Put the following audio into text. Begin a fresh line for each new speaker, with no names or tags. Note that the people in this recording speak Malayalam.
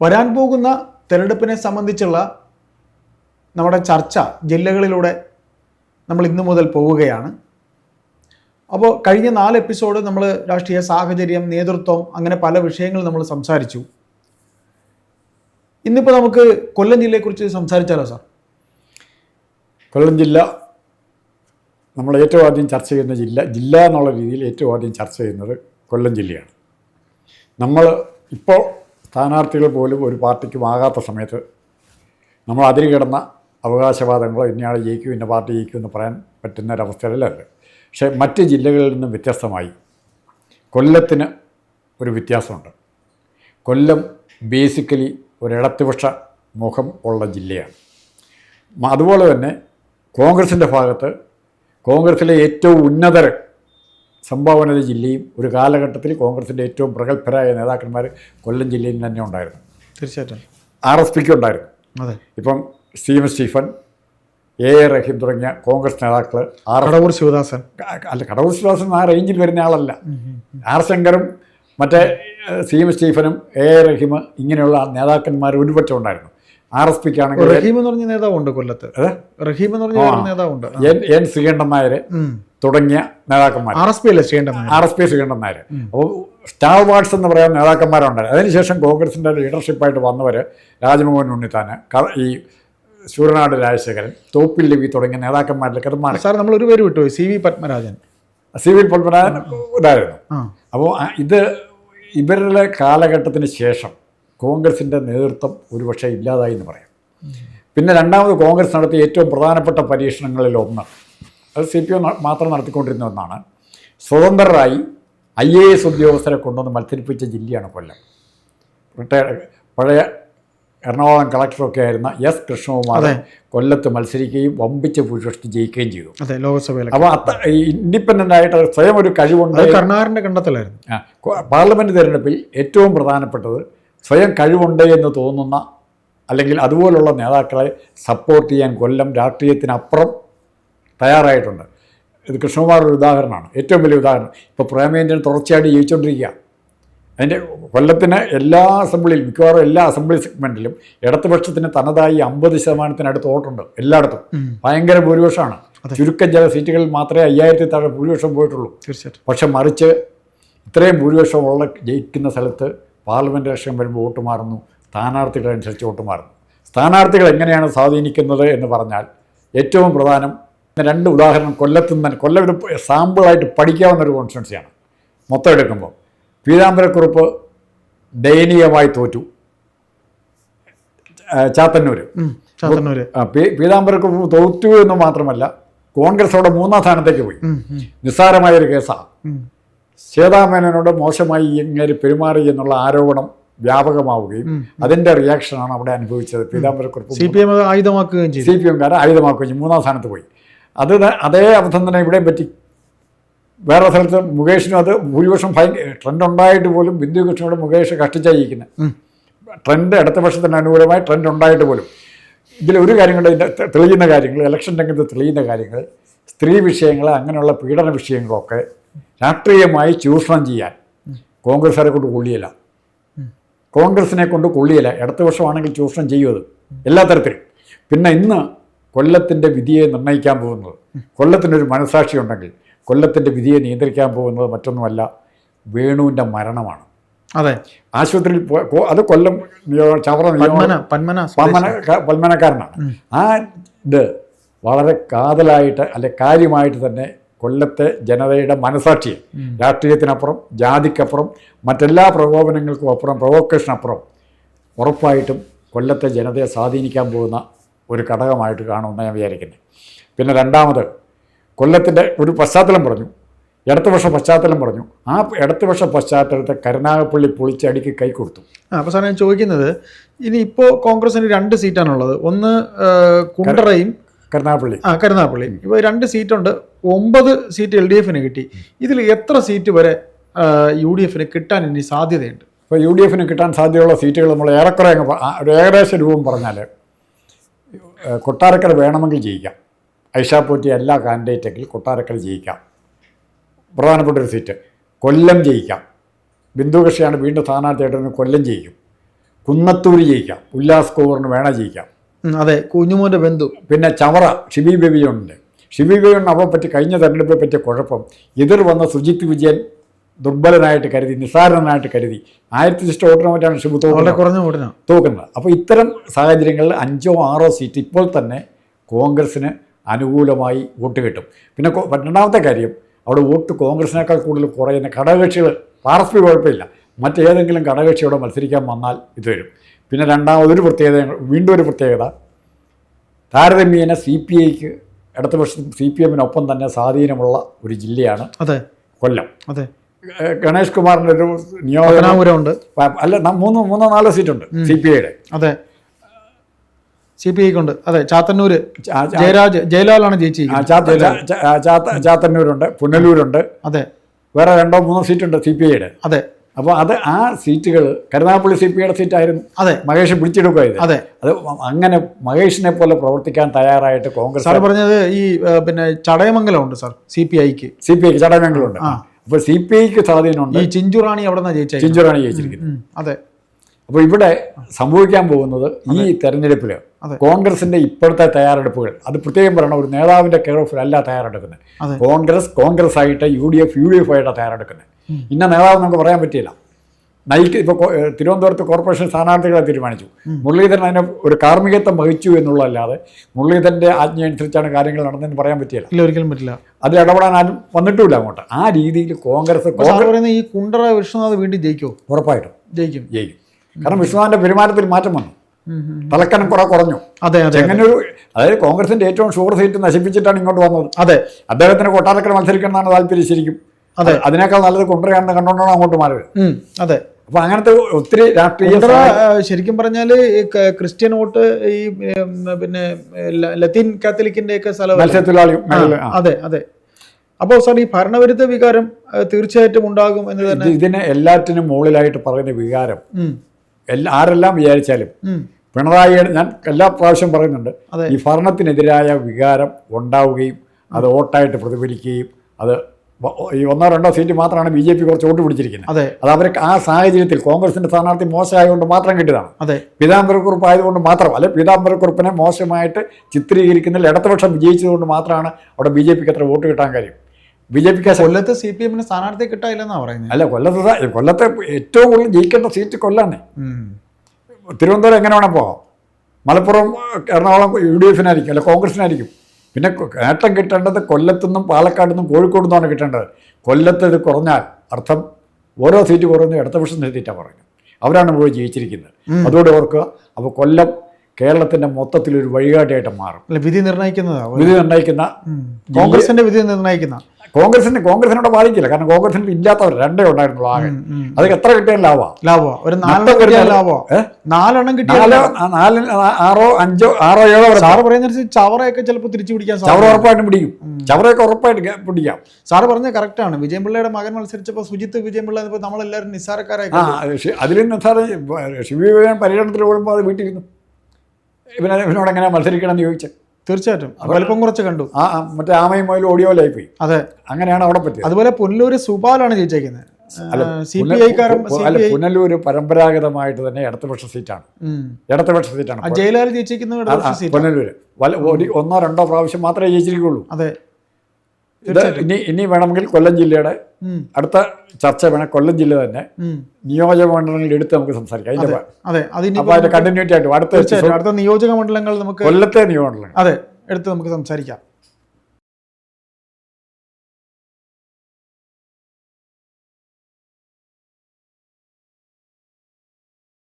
വരാൻ പോകുന്ന തെരഞ്ഞെടുപ്പിനെ സംബന്ധിച്ചുള്ള നമ്മുടെ ചർച്ച ജില്ലകളിലൂടെ നമ്മൾ ഇന്നു മുതൽ പോവുകയാണ്. അപ്പോൾ കഴിഞ്ഞ നാല് എപ്പിസോഡ് നമ്മൾ രാഷ്ട്രീയ സാഹചര്യം നേതൃത്വം അങ്ങനെ പല വിഷയങ്ങൾ നമ്മൾ സംസാരിച്ചു. ഇന്നിപ്പോൾ നമുക്ക് കൊല്ലം ജില്ലയെക്കുറിച്ച് സംസാരിച്ചാലോ സാർ?
കൊല്ലം ജില്ല നമ്മൾ ഏറ്റവും ആദ്യം ചർച്ച ചെയ്യുന്ന ജില്ല ജില്ല എന്നുള്ള രീതിയിൽ ഏറ്റവും ആദ്യം ചർച്ച ചെയ്യുന്നത് കൊല്ലം ജില്ലയാണ്. നമ്മൾ ഇപ്പോൾ സ്ഥാനാർത്ഥികൾ പോലും ഒരു പാർട്ടിക്കും ആകാത്ത സമയത്ത് നമ്മൾ അതിര് കിടന്ന അവകാശവാദങ്ങളോ ഇന്നയാൾ ജയിക്കും ഇന്ന പാർട്ടി ജയിക്കും എന്ന് പറയാൻ പറ്റുന്ന ഒരവസ്ഥയിലല്ല പക്ഷേ മറ്റ് ജില്ലകളിൽ നിന്നും വ്യത്യസ്തമായി കൊല്ലത്തിന് ഒരു വ്യത്യാസമുണ്ട്. കൊല്ലം ബേസിക്കലി ഒരിടത്തുപക്ഷ മുഖം ഉള്ള ജില്ലയാണ്. അതുപോലെ തന്നെ കോൺഗ്രസിന്റെ ഭാഗത്ത് കോൺഗ്രസിലെ ഏറ്റവും ഉന്നതർ സംഭാവന ചെയ്ത ജില്ലയും ഒരു കാലഘട്ടത്തിൽ കോൺഗ്രസിന്റെ ഏറ്റവും പ്രഗത്ഭരായ നേതാക്കന്മാർ കൊല്ലം ജില്ലയിൽ തന്നെ ഉണ്ടായിരുന്നു.
തീർച്ചയായിട്ടും.
ആർ എസ് പിക്ക് ഉണ്ടായിരുന്നു.
അതെ.
ഇപ്പം Steven Stephen A A Raheem തുടങ്ങിയ കോൺഗ്രസ് നേതാക്കൾ ആർ
കടവൂർ ശിവദാസൻ.
അല്ല കടവൂർ ശിവദാസൻ ആ റേഞ്ചിൽ വരുന്ന ആളല്ല. ആർ ശങ്കറും മറ്റേ സി എം സ്റ്റീഫനും എ എ റഹീം ഇങ്ങനെയുള്ള നേതാക്കന്മാർ ഒരുപറ്റം ഉണ്ടായിരുന്നു. ആർ എസ് പിക്ക് ആണെങ്കിൽ
റഹീം എന്ന് പറഞ്ഞ നേതാവുണ്ട് കൊല്ലത്ത്? റഹീം എന്ന് പറഞ്ഞ നേതാവുണ്ട്.
എൻ എൻ ശ്രീകണ്ഠൻ നായർ തുടങ്ങിയ നേതാക്കന്മാർ
ആർ എസ് പി അല്ലേ Sreekantan Nair?
R S P Sreekantan Nair. അപ്പോൾ സ്റ്റാർ വാർഡ്സ് എന്ന് പറയാൻ നേതാക്കന്മാരുണ്ട് അതിനുശേഷം കോൺഗ്രസിന്റെ ലീഡർഷിപ്പായിട്ട് വന്നവർ രാജ്മോഹൻ ഉണ്ണിത്താന് ഈ സൂര്യനാട് രാജശേഖരൻ തോപ്പിൽ രവി തുടങ്ങിയ നേതാക്കന്മാരിലേക്ക് അത് മാറി
സാർ നമ്മൾ ഒരു പേര് വിട്ടുപോയി. C V Padmarajan.
C V Padmarajan
ഇതായിരുന്നു
അപ്പോൾ ഇത് ഇവരുടെ കാലഘട്ടത്തിന് ശേഷം കോൺഗ്രസിന്റെ നേതൃത്വം ഒരുപക്ഷെ ഇല്ലാതായി എന്ന് പറയാം. പിന്നെ രണ്ടാമത് കോൺഗ്രസ് നടത്തിയ ഏറ്റവും പ്രധാനപ്പെട്ട പരീക്ഷണങ്ങളിൽ ഒന്ന്. അത് സി പി എം മാത്രം നടത്തിക്കൊണ്ടിരുന്ന ഒന്നാണ്. സ്വതന്ത്രരായി ഐ എ എസ് ഉദ്യോഗസ്ഥരെ കൊണ്ടുവന്ന് മത്സരിപ്പിച്ച ജില്ലയാണ് കൊല്ലം. റിട്ടയർഡ് പഴയ എറണാകുളം കളക്ടറൊക്കെ ആയിരുന്ന എസ് കൃഷ്ണകുമാർ കൊല്ലത്ത് മത്സരിക്കുകയും വമ്പിച്ച് ഭൂരിപക്ഷത്തിൽ ജയിക്കുകയും ചെയ്തു.
അതെ ലോകസഭയിൽ
അപ്പോൾ അത്ര ഇൻഡിപെൻഡന്റ് ആയിട്ട് സ്വയം ഒരു കഴിവുണ്ട്
കർണാറിന്റെ കണ്ടെത്തലായിരുന്നു.
പാർലമെന്റ് തിരഞ്ഞെടുപ്പിൽ ഏറ്റവും പ്രധാനപ്പെട്ടത് സ്വയം കഴിവുണ്ട് എന്ന് തോന്നുന്ന അല്ലെങ്കിൽ അതുപോലുള്ള നേതാക്കളെ സപ്പോർട്ട് ചെയ്യാൻ കൊല്ലം രാഷ്ട്രീയത്തിനപ്പുറം തയ്യാറായിട്ടുണ്ട്. ഇത് കൃഷ്ണകുമാർ ഒരു ഉദാഹരണമാണ്. ഏറ്റവും വലിയ ഉദാഹരണം. ഇപ്പോൾ പ്രേമേന്ദ്രൻ തുടർച്ചയായിട്ട് ജീവിച്ചുകൊണ്ടിരിക്കുക അതിന്റെ കൊല്ലത്തിന് എല്ലാ അസംബ്ലിയിലും മിക്കവാറും എല്ലാ അസംബ്ലി സെഗ്മെന്റിലും ഇടതുപക്ഷത്തിന് തനതായി അമ്പത് ശതമാനത്തിനടുത്ത് വോട്ടുണ്ട് എല്ലായിടത്തും. ഭയങ്കര ഭൂരിപക്ഷമാണ്. ചുരുക്കം ചില സീറ്റുകളിൽ മാത്രമേ അയ്യായിരത്തി താഴെ ഭൂരിപക്ഷം പോയിട്ടുള്ളൂ.
തീർച്ചയായിട്ടും.
പക്ഷെ മറിച്ച് ഇത്രയും ഭൂരിപക്ഷമുള്ള ജയിക്കുന്ന സ്ഥലത്ത് പാർലമെന്റ് ഇലക്ഷൻ വരുമ്പോൾ വോട്ട് മാറുന്നു സ്ഥാനാർത്ഥികളനുസരിച്ച് വോട്ട് മാറുന്നു. സ്ഥാനാർത്ഥികൾ എങ്ങനെയാണ് സ്വാധീനിക്കുന്നത് എന്ന് പറഞ്ഞാൽ ഏറ്റവും പ്രധാനം രണ്ട് ഉദാഹരണം കൊല്ലത്ത് തന്നെ കൊല്ലം ഒരു സാമ്പിളായിട്ട് പഠിക്കാവുന്ന ഒരു കോൺസ്റ്റിറ്റ്യൻസിയാണ് മൊത്തം എടുക്കുമ്പോൾ പീതാംബരക്കുറുപ്പ് ദയനീയമായി തോറ്റു.
ചാത്തന്നൂര്.
ചാത്തന്നൂര്. പീതാംബരക്കുറുപ്പ് തോറ്റു എന്ന് മാത്രമല്ല കോൺഗ്രസ് അവിടെ മൂന്നാം സ്ഥാനത്തേക്ക് പോയി.
നിസ്സാരമായ ഒരു
നിസ്സാരമായൊരു കേസാണ്
ഉം.
ശ്വേതാമേനോട് മോശമായി ഇങ്ങനെ പെരുമാറി എന്നുള്ള ആരോപണം വ്യാപകമാവുകയും അതിന്റെ റിയാക്ഷനാണ് അവിടെ അനുഭവിച്ചത്. പീതാംബരക്കുറിപ്പ്
സി പി എം ആയുധമാക്കുകയും ചെയ്തു.
സി പി എംകാരെ ആയുധമാക്കുകയും ചെയ്തു. മൂന്നാം സ്ഥാനത്ത് പോയി. അത് അതേ അബദ്ധം തന്നെ ഇവിടെയും പറ്റി വേറെ സ്ഥലത്ത് മുകേഷിനും അത് ഭൂരിപക്ഷം ഭയങ്കര ട്രെൻഡ് ഉണ്ടായിട്ട് പോലും ബിന്ദു കൃഷ്ണനോട് മുകേഷ് കഷ്ടിച്ചായിരിക്കുന്നത്. ട്രെൻഡ് അടുത്ത വർഷത്തിന് അനുകൂലമായി ട്രെൻഡ് ഉണ്ടായിട്ട് പോലും. ഇതിൽ ഒരു കാര്യം കൊണ്ട് ഇതിന്റെ തെളിയുന്ന കാര്യങ്ങൾ ഇലക്ഷൻ രംഗത്ത് തെളിയുന്ന കാര്യങ്ങൾ സ്ത്രീ വിഷയങ്ങൾ അങ്ങനെയുള്ള പീഡന വിഷയങ്ങളൊക്കെ രാഷ്ട്രീയമായി ചൂഷണം ചെയ്യാൻ കോൺഗ്രസ്സുകാരെ കൊണ്ട് കൊള്ളിയില്ല. കോൺഗ്രസിനെ കൊണ്ട് കൊള്ളിയില്ല. ഇടതുപക്ഷമാണെങ്കിൽ ചൂഷണം ചെയ്യുമത് എല്ലാ തരത്തിലും. പിന്നെ ഇന്ന് കൊല്ലത്തിന്റെ വിധിയെ നിർണയിക്കാൻ പോകുന്നത് കൊല്ലത്തിനൊരു മനസാക്ഷി ഉണ്ടെങ്കിൽ കൊല്ലത്തിന്റെ വിധിയെ നിയന്ത്രിക്കാൻ പോകുന്നത് മറ്റൊന്നുമല്ല വേണുവിന്റെ മരണമാണ്.
അതെ.
ആശുപത്രിയിൽ അത് കൊല്ലം ചവറ പന്മനക്കാരനാണ്. ആ ഇത് വളരെ കാതലായിട്ട് അല്ലെ കാര്യമായിട്ട് തന്നെ കൊല്ലത്തെ ജനതയുടെ മനസാക്ഷിയെ രാഷ്ട്രീയത്തിനപ്പുറം ജാതിക്കപ്പുറം മറ്റെല്ലാ പ്രകോപനങ്ങൾക്കും അപ്പുറം പ്രൊവോക്കേഷനപ്പുറം ഉറപ്പായിട്ടും കൊല്ലത്തെ ജനതയെ സ്വാധീനിക്കാൻ പോകുന്ന ഒരു ഘടകമായിട്ട് കാണുമെന്ന് ഞാൻ വിചാരിക്കുന്നത് പിന്നെ രണ്ടാമത് കൊല്ലത്തിന്റെ ഒരു പശ്ചാത്തലം പറഞ്ഞു. ഇടതുപക്ഷ പശ്ചാത്തലം പറഞ്ഞു. ആ ഇടതുപക്ഷ പശ്ചാത്തലത്തെ കരുനാഗപ്പള്ളി പൊളിച്ചടിക്ക് കൈ കൊടുത്തു.
ആ അപ്പോൾ സാറേ ഞാൻ ചോദിക്കുന്നത് ഇനി ഇപ്പോൾ കോൺഗ്രസിന് രണ്ട് സീറ്റാണുള്ളത്. ഒന്ന് കുണ്ടറയും
കരുനാഗപ്പള്ളി.
ആ കരുനാഗപ്പള്ളി. ഇപ്പോൾ രണ്ട് സീറ്റുണ്ട്. ഒമ്പത് സീറ്റ് എൽ ഡി എഫിന് കിട്ടി. ഇതിൽ എത്ര സീറ്റ് വരെ യു ഡി എഫിന് കിട്ടാൻ ഇനി സാധ്യതയുണ്ട്?
ഇപ്പോൾ യു ഡി എഫിന് കിട്ടാൻ സാധ്യതയുള്ള സീറ്റുകൾ നമ്മൾ ഏറെക്കുറെ അങ്ങ് ഒരു ഏകദേശ രൂപം പറഞ്ഞാൽ കൊട്ടാരക്കര വേണമെങ്കിൽ ജയിക്കാം. ഐഷാ പോറ്റി എല്ലാ കാൻഡിഡേറ്റെങ്കിൽ കൊട്ടാരക്കര ജയിക്കാം. പ്രധാനപ്പെട്ട ഒരു സീറ്റ്. കൊല്ലം ജയിക്കാം. ബിന്ദു കക്ഷിയാണ് വീണ്ടും സ്ഥാനാർത്ഥിയായിട്ട് കൊല്ലം ജയിക്കും. കുന്നത്തൂര് ജയിക്കാം. ഉല്ലാസ് കോവറിന് വേണ ജയിക്കാം.
അതെ കുഞ്ഞുമോന്റെ ബന്ധു.
പിന്നെ ചവറ ഷിബി ബേബിയുണ്ട്. ഷിബി ബേബിയുണ്ട് അവളെ പറ്റി കഴിഞ്ഞ തെരഞ്ഞെടുപ്പിനെ പറ്റിയ കുഴപ്പം. എതിർ വന്ന സുജിത് വിജയൻ ദുർബലനായിട്ട് കരുതി നിസ്സാരനായിട്ട് കരുതി. ആയിരത്തി ഇഷ്ടം വോട്ടിനെ മറ്റാണ് ഷിബു തോക്കുന്നത്.
കുറഞ്ഞ
തോക്കുന്നത്. അപ്പോൾ ഇത്തരം സാഹചര്യങ്ങളിൽ അഞ്ചോ ആറോ സീറ്റ് ഇപ്പോൾ തന്നെ കോൺഗ്രസ്സിന് അനുകൂലമായി വോട്ട് കിട്ടും. പിന്നെ രണ്ടാമത്തെ കാര്യം അവിടെ വോട്ട് കോൺഗ്രസിനേക്കാൾ കൂടുതൽ കുറയുന്ന ഘടകകക്ഷികൾ പാർസ്പി കുഴപ്പമില്ല. മറ്റേതെങ്കിലും ഘടകകക്ഷിയോടെ മത്സരിക്കാൻ വന്നാൽ ഇത് വരും. പിന്നെ രണ്ടാമതൊരു പ്രത്യേകത വീണ്ടും ഒരു പ്രത്യേകത. താരതമ്യേന സി പി ഐക്ക് ഇടതുപക്ഷ സി പി എമ്മിനൊപ്പം തന്നെ സ്വാധീനമുള്ള ഒരു ജില്ലയാണ്
അതെ.
കൊല്ലം.
അതെ.
ഗണേഷ് കുമാറിന്റെ ഒരു
നിയോജനപുരമുണ്ട് ഉണ്ട്
അല്ല മൂന്ന് മൂന്നോ നാലോ സീറ്റുണ്ട് സി പി ഐയുടെ.
അതെ. സി പി ഐക്ക് ഉണ്ട് അതെ ചാത്തന്നൂര്. ജയരാജ് ജയലാലാണ് ജയിച്ചിരിക്കുന്നത്.
ചാത്തന്നൂരുണ്ട് പുനലൂരുണ്ട്.
അതെ.
വേറെ രണ്ടോ മൂന്നോ സീറ്റുണ്ട് സി പി ഐയുടെ.
അതെ.
അപ്പോൾ അത് ആ സീറ്റുകൾ കരുനാഗപ്പള്ളി സി പി ഐയുടെ സീറ്റായിരുന്നു.
അതെ.
മഹേഷ് പിടിച്ചെടുക്കുമായിരുന്നു
അതെ.
അത് അങ്ങനെ മഹേഷിനെ പോലെ പ്രവർത്തിക്കാൻ തയ്യാറായിട്ട് കോൺഗ്രസ്
സാർ പറഞ്ഞത് ഈ പിന്നെ ചടയമംഗലം ഉണ്ട് സാർ സി പി ഐക്ക്
സി പി ഐക്ക് ചടയമംഗലമുണ്ട്. അപ്പോൾ സി പി ഐക്ക് സ്വാധീനമുണ്ട്.
ഈ ചിഞ്ചുറാണി അവിടെ നിന്നാണ് ജയിച്ചത്.
ചിഞ്ചുറാണി ജയിച്ചിരിക്കുന്നത്.
അതെ.
അപ്പോൾ ഇവിടെ സംഭവിക്കാൻ പോകുന്നത് ഈ തെരഞ്ഞെടുപ്പിൽ. കോൺഗ്രസിന്റെ ഇപ്പോഴത്തെ തയ്യാറെടുപ്പുകൾ. അത് പ്രത്യേകം പറയണം ഒരു നേതാവിന്റെ കെയർ ഓഫിലല്ല തയ്യാറെടുക്കുന്നത്. കോൺഗ്രസ് കോൺഗ്രസ് ആയിട്ട് U D F U D F ആയിട്ടാണ് തയ്യാറെടുക്കുന്നത്. ഇന്ന നേതാവ് നമുക്ക് പറയാൻ പറ്റിയില്ല. നയിക്ക് ഇപ്പോൾ തിരുവനന്തപുരത്ത് കോർപ്പറേഷൻ സ്ഥാനാർത്ഥികളെ തീരുമാനിച്ചു. മുരളീധരൻ അതിനെ ഒരു കാർമ്മികത്വം വഹിച്ചു എന്നുള്ളതല്ലാതെ മുരളീധരന്റെ ആജ്ഞ അനുസരിച്ചാണ് കാര്യങ്ങൾ നടന്നതെന്ന് പറയാൻ പറ്റിയില്ല.
ഇല്ല ഒരിക്കലും പറ്റില്ല.
അതിൽ ഇടപെടാൻ ആരും വന്നിട്ടുമില്ല അങ്ങോട്ട്. ആ രീതിയിൽ കോൺഗ്രസ്
പറയുന്ന ഈ കുണ്ടറ വിശ്വനാഥ് വീണ്ടും ജയിക്കോ
ഉറപ്പായിട്ടും.
ജയിക്കും.
ജയിക്കും. കാരണം വിശ്വനാഥന്റെ പെരുമാറ്റത്തിൽ മാറ്റം വന്നു. തലക്കനം കുറെ കുറഞ്ഞു.
അതെ അതെ
ഒരു അതായത് കോൺഗ്രസിന്റെ ഏറ്റവും ഷുഗർ സീറ്റ് നശിപ്പിച്ചിട്ടാണ് ഇങ്ങോട്ട് വന്നത്.
അതെ.
അദ്ദേഹത്തിന് കൊട്ടാരക്കര മത്സരിക്കണം എന്നാണ് താല്പര്യം ശരിക്കും.
അതെ.
അതിനേക്കാൾ നല്ലത് കൊണ്ടുവരാണെന്ന് കണ്ടോണ്ടാണ് അങ്ങോട്ട് മാറിയത്.
അതെ.
അപ്പൊ അങ്ങനത്തെ ഒത്തിരി രാഷ്ട്രീയ
ശരിക്കും പറഞ്ഞാൽ ക്രിസ്ത്യൻ വോട്ട് ഈ പിന്നെ ലത്തീൻ കാത്തലിക്കിന്റെ ഒക്കെ സ്ഥലം
മത്സ്യത്തൊഴിലാളി
അതെ അതെ. അപ്പോൾ സാർ ഈ ഭരണവിരുദ്ധ വികാരം തീർച്ചയായിട്ടും ഉണ്ടാകും എന്ന് തന്നെ
ഇതിനെ എല്ലാറ്റിനും മുകളിലായിട്ട് പറയുന്ന വികാരം. എല്ലാ ആരെല്ലാം വിചാരിച്ചാലും പിണറായി ഞാൻ എല്ലാ പ്രാവശ്യം പറയുന്നുണ്ട് ഈ ഭരണത്തിനെതിരായ വികാരം ഉണ്ടാവുകയും അത് വോട്ടായിട്ട് പ്രതിഫലിക്കുകയും അത് ഈ ഒന്നോ രണ്ടോ സീറ്റ് മാത്രമാണ് ബി ജെ പി കുറച്ച് വോട്ട് പിടിച്ചിരിക്കുന്നത്.
അതെ.
അത് അവർക്ക് ആ സാഹചര്യത്തിൽ കോൺഗ്രസിന്റെ സ്ഥാനാർത്ഥി മോശമായതുകൊണ്ട് മാത്രം കിട്ടിയതാണ്.
അതെ.
പീതാംബരക്കുറിപ്പ് ആയതുകൊണ്ട് മാത്രം അല്ലെ പീതാംബരക്കുറിപ്പിനെ മോശമായിട്ട് ചിത്രീകരിക്കുന്നതിൽ ഇടതുപക്ഷം വിജയിച്ചതുകൊണ്ട് മാത്രമാണ് അവിടെ ബി ജെ പിക്ക് അത്ര വോട്ട് കിട്ടാൻ കാര്യം ബി ജെ പിക്ക്
കൊല്ലത്ത് സി പി എമ്മിന് സ്ഥാനാർത്ഥി കിട്ടായില്ലെന്നാ പറയുന്നത്
അല്ല കൊല്ലത്ത് കൊല്ലത്ത് ഏറ്റവും കൂടുതൽ ജയിക്കേണ്ട സീറ്റ് കൊല്ലാണ്. തിരുവനന്തപുരം എങ്ങനെ വേണം പോകാം മലപ്പുറം എറണാകുളം യു ഡി എഫിനായിരിക്കും അല്ല കോൺഗ്രസിനായിരിക്കും. പിന്നെ നേട്ടം കിട്ടേണ്ടത് കൊല്ലത്തുനിന്നും പാലക്കാട് നിന്നും കോഴിക്കോട് നിന്നാണ് കിട്ടേണ്ടത്. കൊല്ലത്ത് ഇത് കുറഞ്ഞാൽ അർത്ഥം ഓരോ സീറ്റ് കുറഞ്ഞു അടുത്ത വർഷം സീറ്റാണ് പറയുന്നത്. അവരാണ് മുഴുവൻ ജയിച്ചിരിക്കുന്നത്. അതോടെ ഓർക്കുക അപ്പോൾ കൊല്ലം കേരളത്തിന്റെ മൊത്തത്തിൽ ഒരു വഴികാട്ടിയായിട്ട് മാറും.
വിധി നിർണയിക്കുന്നതാണ്
വിധി നിർണയിക്കുന്ന
കോൺഗ്രസിന്റെ വിധി നിർണയിക്കുന്ന
കോൺഗ്രസിന് കോൺഗ്രസിനോട് ബാധിക്കില്ല കാരണം കോൺഗ്രസിന് ഇല്ലാത്തവർ രണ്ടേ ഉണ്ടായിരുന്നുള്ളൂ ആകെ. അത് എത്ര കിട്ടിയാൽ ലാഭമാണ്
ലാഭോ ഒരു നാലെണ്ണം കിട്ടിയാൽ
നാലോ ആറോ അഞ്ചോ ആറോ ഏഴോ
സാറ് പറയുന്നതനുസരിച്ച് ചവറയൊക്കെ ചിലപ്പോൾ തിരിച്ചു പിടിക്കാൻ
ചവറ
സാധ്യത
ഉറപ്പായിട്ടും പിടിക്കും. ചവറയൊക്കെ ഉറപ്പായിട്ട് പിടിക്കാം.
സാറ് പറഞ്ഞ കറക്റ്റാണ് വിജയപിള്ളയുടെ മകൻ മത്സരിച്ചപ്പോൾ സുജിത്ത് വിജയപിള്ള എന്നപ്പോൾ നമ്മളെല്ലാവരും നിസ്സാരക്കാരായി
അതിലും സാറ് ശിവ പോകുമ്പോൾ അത് വീട്ടിലിരുന്നു. ഇവനെ ഇവനോട് എങ്ങനെ മത്സരിക്കണം എന്ന് ചോദിച്ചു.
തീർച്ചയായിട്ടും. വലിപ്പം കുറച്ച് കണ്ടു.
ആ മറ്റേ ആമയും മുതൽ ഓടിയോലായി പോയി
അതെ.
അങ്ങനെയാണ് അവിടെ പറ്റിയത്.
അതുപോലെ പുനലൂര് സുബാലാണ് ജയിച്ചേക്കുന്നത്.
പുനലൂര് പരമ്പരാഗതമായിട്ട് തന്നെ ഇടതുപക്ഷ സീറ്റാണ്. ഇടതുപക്ഷ സീറ്റാണ്
ജയിലാൽ ജയിച്ചിരിക്കുന്നത്
വല ഒരു ഒന്നോ രണ്ടോ പ്രാവശ്യം മാത്രമേ ജയിച്ചിരിക്കുള്ളൂ.
അതെ.
ഇത് ഇനി ഇനി വേണമെങ്കിൽ കൊല്ലം ജില്ലയുടെ അടുത്ത ചർച്ച വേണം കൊല്ലം ജില്ല തന്നെ. നിയോജക മണ്ഡലങ്ങളിൽ എടുത്ത് നമുക്ക് സംസാരിക്കാം. അതിന്റെ
അതെ അതിനി
അതിന്റെ കണ്ടിന്യൂറ്റി ആയിട്ട് അടുത്ത
അടുത്ത നിയോജക മണ്ഡലങ്ങൾ നമുക്ക്
കൊല്ലത്തെ നിയമമണ്ഡലങ്ങൾ
അതെ എടുത്ത് നമുക്ക് സംസാരിക്കാം.